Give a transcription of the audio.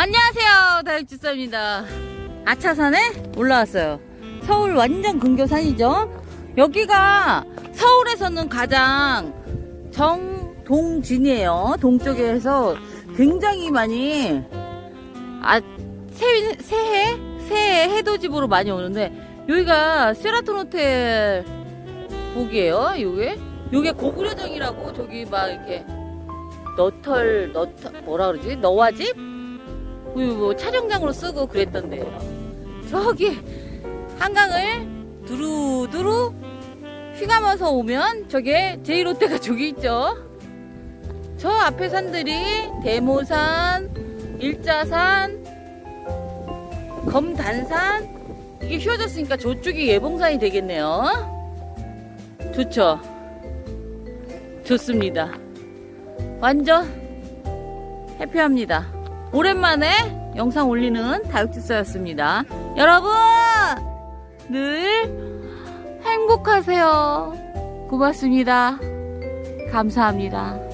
안녕하세요 다육지사입니다. 아차산에 올라왔어요. 서울 완전 근교산이죠? 여기가 서울에서는 가장 정동진이에요. 동쪽에서 굉장히 많이 아 새, 새해? 새해 해돋이보러 많이 오는데 여기가 세라톤 호텔 북이에요 요게? 요게 고구려정이라고 저기 막 이렇게 너털 너털 뭐라 그러지? 너와집? 그 뭐 촬영장으로 쓰고 그랬던데요. 저기 한강을 두루두루 휘감아서 오면 저게 제이롯데가 저기 있죠. 저 앞에 산들이 대모산, 일자산, 검단산 이게 휘어졌으니까 저쪽이 예봉산이 되겠네요. 좋죠. 좋습니다. 완전 해피합니다. 오랜만에 영상 올리는 다육지사였습니다. 여러분, 늘 행복하세요. 고맙습니다. 감사합니다.